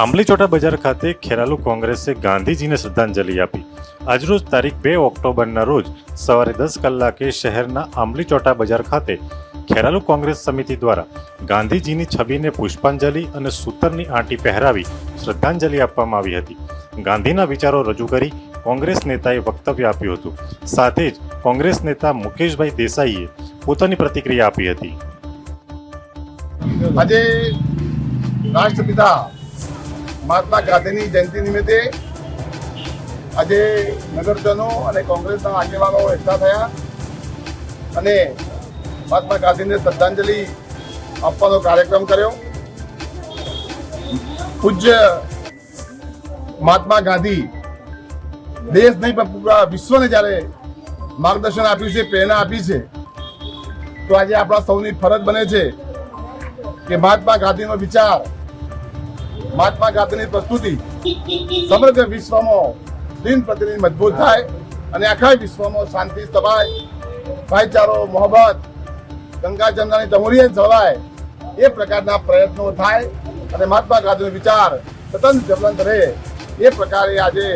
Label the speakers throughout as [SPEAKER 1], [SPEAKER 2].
[SPEAKER 1] આંબલીચોટા બજાર ખાતે ખેરાલુ કોંગ્રેસે ગાંધીજીને શ્રદ્ધાંજલિ આપી. આજરોજ તારીખ બે ઓક્ટોબરના રોજ સવારે દસ કલાકે શહેરના આંબલીચોટા બજાર ખાતે ખેરાલુ કોંગ્રેસ સમિતિ દ્વારા ગાંધીજીની છબીને પુષ્પાંજલિ અને સૂતરની આંટી પહેરાવી શ્રદ્ધાંજલિ આપવામાં આવી હતી. ગાંધીના વિચારો રજૂ કરી કોંગ્રેસ નેતાએ વક્તવ્ય આપ્યું હતું. સાથે જ કોંગ્રેસ નેતા મુકેશભાઈ દેસાઈએ પોતાની પ્રતિક્રિયા આપી હતી.
[SPEAKER 2] આજે રાષ્ટ્રપિતા મહાત્મા ગાંધીની જયંતિ નિમિત્તે આજે નગરજનો અને કોંગ્રેસના આગેવાનો એકઠા થયા અને મહાત્મા ગાંધીને શ્રદ્ધાંજલિ આપવાનો કાર્યક્રમ કર્યો. પૂજ્ય મહાત્મા ગાંધી દેશ નહીં, પણ પૂરા વિશ્વને જ્યારે માર્ગદર્શન આપ્યું છે, પ્રેરણા આપી છે, તો આજે આપણા સૌની ફરજ બને છે કે મહાત્મા ગાંધીનો વિચાર મહાત્મા ગાંધીની પ્રસ્તુતિ સમગ્ર વિશ્વમાં દિન પ્રતિદિન મજબૂત થાય અને આખા વિશ્વમાં શાંતિ સભાય, ભાઈચારો, મોહબ્બત, ગંગા જમનાની જમહૂરિયત જળવાય એ પ્રકારના પ્રયત્નો થાય અને મહાત્મા ગાંધીનો વિચાર સતત જવલંત રહે એ પ્રકારે આજે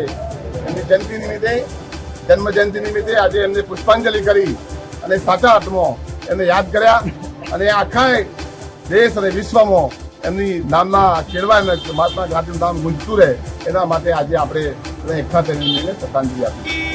[SPEAKER 2] એમની જયંતિ નિમિત્તે જન્મ જયંતિ નિમિત્તે આજે એમને પુષ્પાંજલિ કરી અને સાચા અર્થમાં એમને યાદ કર્યા અને આખા દેશ અને વિશ્વમાં એમની નામના કેળવાય અને મહાત્મા ગાંધીનું નામ ગુંજતું રહે, એના માટે આજે આપણે એકઠા થઈને શ્રદ્ધાંજલિ આપી